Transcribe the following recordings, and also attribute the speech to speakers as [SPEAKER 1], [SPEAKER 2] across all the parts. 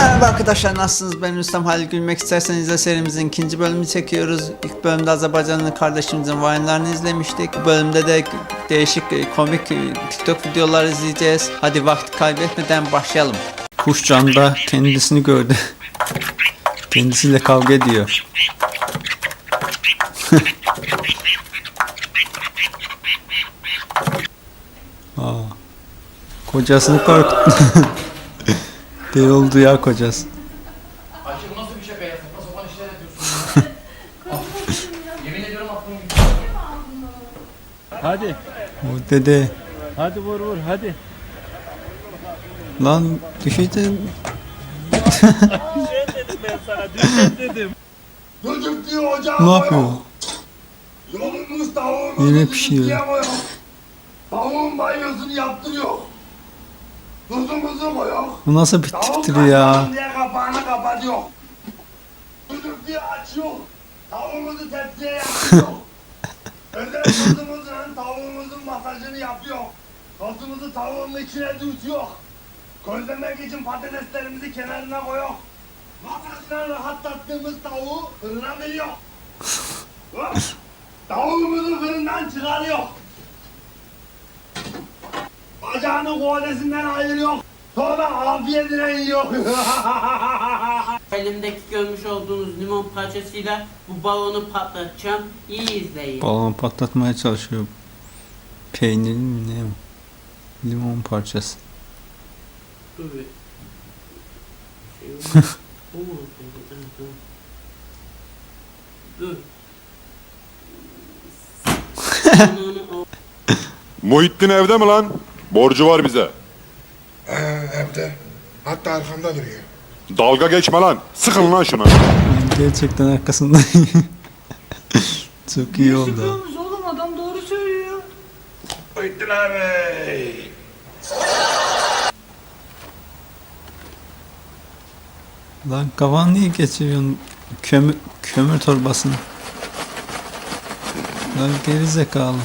[SPEAKER 1] Merhaba arkadaşlar nasılsınız? Ben Rüstem Halil Gülmek isterseniz de serimizin ikinci bölümünü çekiyoruz. İlk bölümde Azerbaycanlı kardeşimizin Vine'larını izlemiştik. Bu bölümde de değişik e, komik e, TikTok videolar izleyeceğiz. Hadi vakit kaybetmeden başlayalım. Kuş camda kendisini gördü. Kendisiyle kavga ediyor. Aa, kocasını korkuttu. Deli oldu ya kocası.
[SPEAKER 2] Ayşe bu nasıl bir şaka ya? Saçma sapan işler yapıyorsun ya. Yemin ediyorum aklım gitti.
[SPEAKER 3] Hadi.
[SPEAKER 1] O dede.
[SPEAKER 3] Hadi vur vur hadi.
[SPEAKER 1] Lan düşeceksin.
[SPEAKER 3] Şey dedim ben sana düşen dedim.
[SPEAKER 4] Çocuk diyor ocağa
[SPEAKER 1] Ne yapıyor?
[SPEAKER 4] Yolumuz tavuğumuz
[SPEAKER 1] Yemek pişiriyor.
[SPEAKER 4] Tavuğun banyosunu yaptırıyor. Tuzumuzu koyuyor.
[SPEAKER 1] Bu nasıl bir
[SPEAKER 4] Tavuk
[SPEAKER 1] tiptir ya?
[SPEAKER 4] kaçmasın diye kapağını kapatıyor. Çocuk diye açıyor. Tavuğumuzu tepsiye yatırıyor. Özel tuzumuzun tavuğumuzun masajını yapıyor. Sosumuzu tavuğun içine dürtüyor. Közlemek için patateslerimizi kenarına koyuyor. Masajla rahatlattığımız tavuğu fırına veriyor. Hop! Tavuğumuzu fırından çıkarıyor. Bacağını kovalesinden ayırıyor. Sonra afiyetine yiyor.
[SPEAKER 5] Elimdeki görmüş olduğunuz limon parçasıyla bu balonu patlatacağım. İyi izleyin.
[SPEAKER 1] Balon patlatmaya çalışıyor. Peynirli mi ne o? Limon parçası.
[SPEAKER 5] Dur bir. Şey. Dur.
[SPEAKER 6] Muhittin evde mi lan? Borcu var bize.
[SPEAKER 7] Ee, evde. Hatta arkamda duruyor.
[SPEAKER 6] Dalga geçme lan. Sıkın lan şuna.
[SPEAKER 1] Gerçekten arkasındayım. Çok iyi oldu.
[SPEAKER 5] oğlum adam doğru söylüyor.
[SPEAKER 4] Muhittin abi.
[SPEAKER 1] Lan kafan niye geçiriyorsun kömür, kömür torbasını? Lan geri zekalı.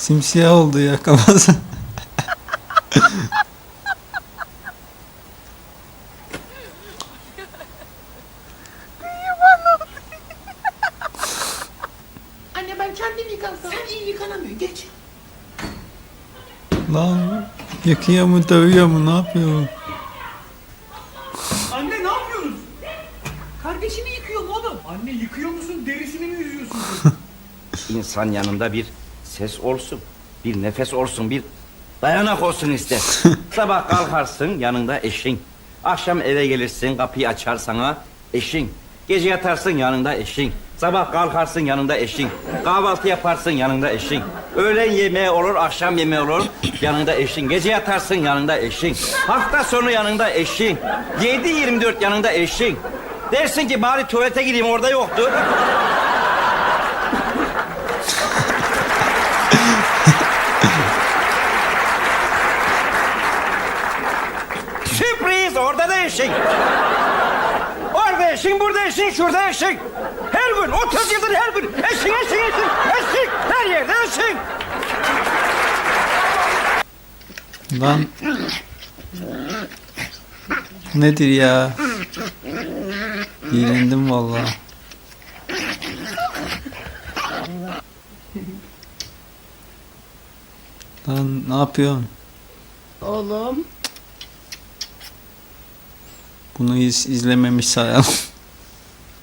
[SPEAKER 1] Simsiyah oldu ya kafası.
[SPEAKER 5] Anne ben kendim yıkansam. Sen iyi yıkanamıyorsun geç.
[SPEAKER 1] Lan yıkıyor mu dövüyor mu ne yapıyor?
[SPEAKER 2] Anne ne yapıyoruz? Kardeşini yıkıyorum oğlum. Anne yıkıyor musun? Derisini mi yüzüyorsun?
[SPEAKER 8] İnsan yanında bir ses olsun, bir nefes olsun, bir dayanak olsun ister. Sabah kalkarsın yanında eşin. Akşam eve gelirsin kapıyı açar sana eşin. Gece yatarsın yanında eşin. Sabah kalkarsın yanında eşin. Kahvaltı yaparsın yanında eşin. Öğlen yemeği olur, akşam yemeği olur yanında eşin. Gece yatarsın yanında eşin. Hafta sonu yanında eşin. 7-24 yanında eşin. Dersin ki bari tuvalete gideyim orada yoktur. Sürpriz orada da eşin. Orada eşin, burada eşin, şurada eşin. Her gün, 30 yıldır her gün eşin, eşin, eşin, eşin. Her yerde eşin.
[SPEAKER 1] Lan Nedir ya? İğrendim vallahi. Lan ne yapıyorsun?
[SPEAKER 5] Oğlum.
[SPEAKER 1] Bunu iz, izlememiş sayalım.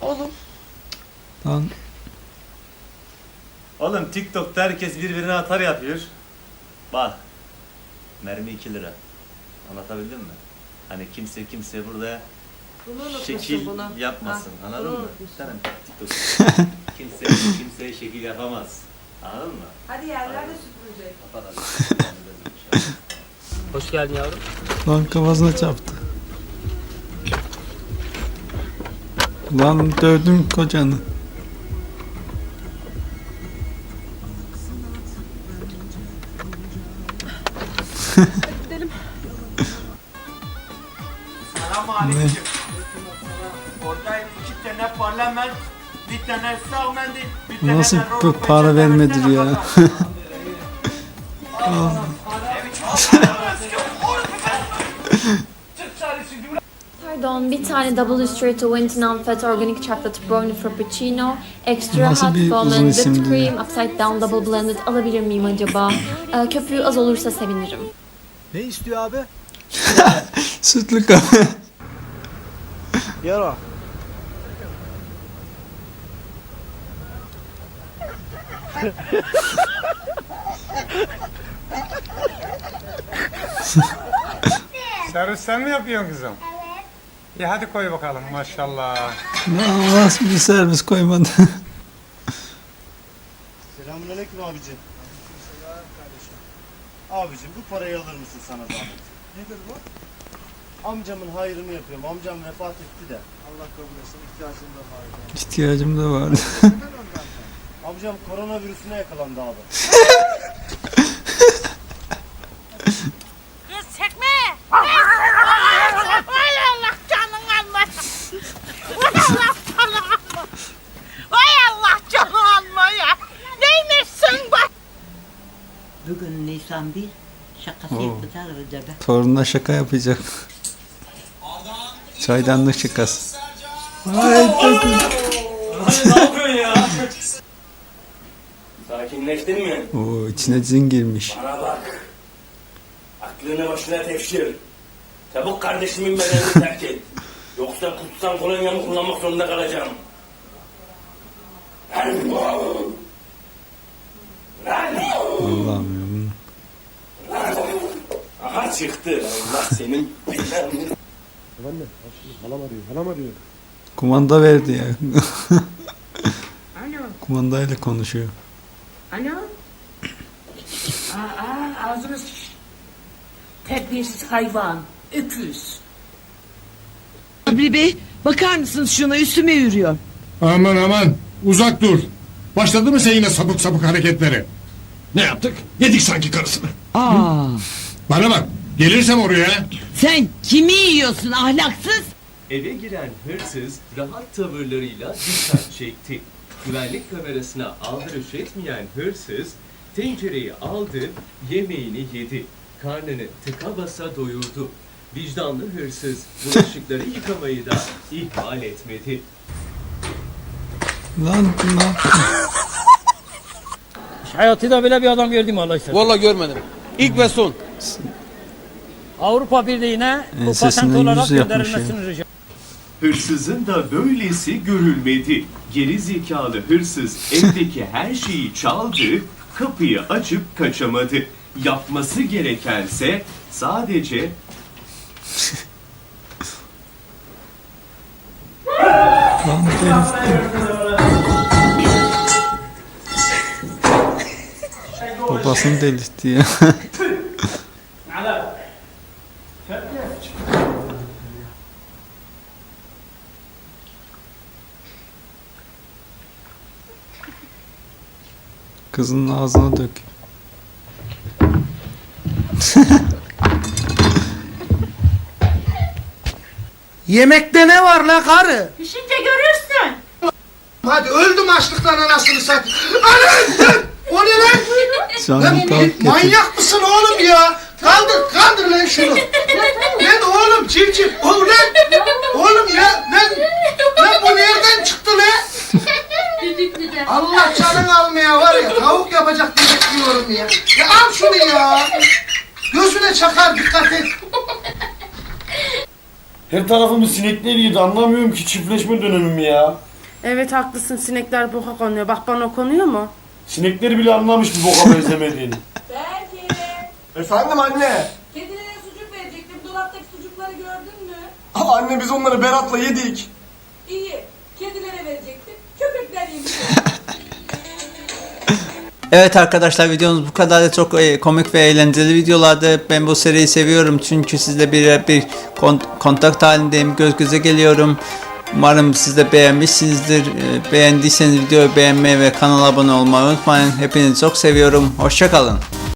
[SPEAKER 5] Oğlum.
[SPEAKER 1] Lan
[SPEAKER 3] Oğlum TikTok'ta herkes birbirine atar yapıyor. Bak. Mermi 2 lira. Anlatabildim mi? Hani kimse kimse burada şekil yapmasın. Anladın mı? Sen TikTok. kimse kimseye şekil yapamaz. Anladın mı?
[SPEAKER 9] Hadi yerler de
[SPEAKER 3] hadi.
[SPEAKER 5] Hoş geldin yavrum.
[SPEAKER 1] lan kafasına çarptı. Lan dövdüm kocanı. Nasıl bu para vermedir ya?
[SPEAKER 9] Pardon, bir tane double straight Winton non-fat organic chocolate brownie frappuccino, extra
[SPEAKER 1] Nasıl
[SPEAKER 9] hot
[SPEAKER 1] bir
[SPEAKER 9] foam
[SPEAKER 1] uzun
[SPEAKER 9] whipped cream, upside down double blended alabilir miyim acaba? Ee, köpüğü az olursa sevinirim.
[SPEAKER 10] Ne istiyor abi?
[SPEAKER 1] Sütlü kahve.
[SPEAKER 10] Yara.
[SPEAKER 2] Servis sen mi yapıyorsun kızım? Evet. İyi hadi koy bakalım maşallah.
[SPEAKER 1] Nasıl bir servis koymadı.
[SPEAKER 10] Selamünaleyküm abicim. Abicim bu parayı alır mısın sana zahmet? Nedir bu? Amcamın hayrını yapıyorum. Amcam vefat etti de. Allah kabul etsin. İhtiyacım da var.
[SPEAKER 1] İhtiyacım da vardı.
[SPEAKER 10] Amcam koronavirüsüne yakalandı abi.
[SPEAKER 11] Kız çekme. Allah canını almasın. Vay Allah Allah canını alma ya. Neymişsin bak.
[SPEAKER 5] Bugün Nisan 1 şakası
[SPEAKER 1] Oo.
[SPEAKER 5] yapacağız.
[SPEAKER 1] Torununa şaka yapacak. Çaydanlık şakası. Ay, çok iyi.
[SPEAKER 3] ne yapıyorsun ya? Sakinleştin mi?
[SPEAKER 1] Oo, içine cin girmiş.
[SPEAKER 3] Bana bak. Aklını başına tevşir. Çabuk kardeşimin bedenini terk et. Yoksa kutsal kolonyamı kullanmak zorunda kalacağım.
[SPEAKER 1] Allah'ım ya.
[SPEAKER 3] Aha çıktı. Allah senin belanı.
[SPEAKER 1] Kumanda verdi ya.
[SPEAKER 11] Alo.
[SPEAKER 1] Kumandayla konuşuyor.
[SPEAKER 11] Alo. Aa, ağzını sıç. Terbiyesiz hayvan. Öküz.
[SPEAKER 12] Sabri Bey bakar mısınız şuna üstüme yürüyor.
[SPEAKER 7] Aman aman uzak dur. Başladı mı sen yine sapık sapık hareketleri? Ne yaptık? Yedik sanki karısını.
[SPEAKER 12] Aa,
[SPEAKER 7] Bana bak gelirsem oraya.
[SPEAKER 12] sen kimi yiyorsun ahlaksız?
[SPEAKER 2] Eve giren hırsız rahat tavırlarıyla dikkat çekti. Güvenlik kamerasına aldırış etmeyen hırsız tencereyi aldı, yemeğini yedi. Karnını tıka basa doyurdu. Vicdanlı hırsız bulaşıkları yıkamayı da ihmal etmedi.
[SPEAKER 1] Lan ne yaptın?
[SPEAKER 2] Hayatımda böyle bir adam gördüm Allah işte.
[SPEAKER 10] Vallahi görmedim. İlk ve son.
[SPEAKER 2] Avrupa Birliği'ne
[SPEAKER 1] bu Ensesinden patent olarak yüz yapmış gönderilmesini
[SPEAKER 2] rica Hırsızın da böylesi görülmedi. Geri zekalı hırsız evdeki her şeyi çaldı, kapıyı açıp kaçamadı. Yapması gerekense sadece.
[SPEAKER 1] Babasını delirtti ya. Kızının ağzına dök.
[SPEAKER 10] Yemekte ne var la karı?
[SPEAKER 11] Pişince görürsün.
[SPEAKER 10] Hadi öldüm açlıktan anasını sat. Anam! O ne lan?
[SPEAKER 1] Canım
[SPEAKER 10] Lan
[SPEAKER 1] kalk getir.
[SPEAKER 10] manyak mısın oğlum ya? Kaldır, kaldır lan şunu. lan oğlum civciv. Oğlum lan. Oğlum ya. Lan bu nereden çıktı lan? Allah canını almaya var ya. Tavuk yapacak diye bekliyorum ya. Ya al şunu ya. Gözüne çakar dikkat et.
[SPEAKER 4] Her tarafımız sinekler yedi anlamıyorum ki çiftleşme dönemim ya.
[SPEAKER 11] Evet haklısın sinekler boka konuyor. Bak bana konuyor mu?
[SPEAKER 4] Sinekleri bile anlamış bir boka benzemediğini.
[SPEAKER 11] Belki.
[SPEAKER 4] Efendim anne.
[SPEAKER 11] Kedilere sucuk verecektim. Dolaptaki sucukları gördün mü?
[SPEAKER 4] Anne biz onları Berat'la yedik.
[SPEAKER 11] İyi. Kedilere verecektim. Köpekler yemiş.
[SPEAKER 1] Evet arkadaşlar videomuz bu kadar da çok e, komik ve eğlenceli videolardı. Ben bu seriyi seviyorum çünkü sizle bir bir kon- kontak halindeyim. Göz göze geliyorum. Umarım siz de beğenmişsinizdir. E, Beğendiyseniz videoyu beğenmeyi ve kanala abone olmayı unutmayın. Hepinizi çok seviyorum. Hoşçakalın.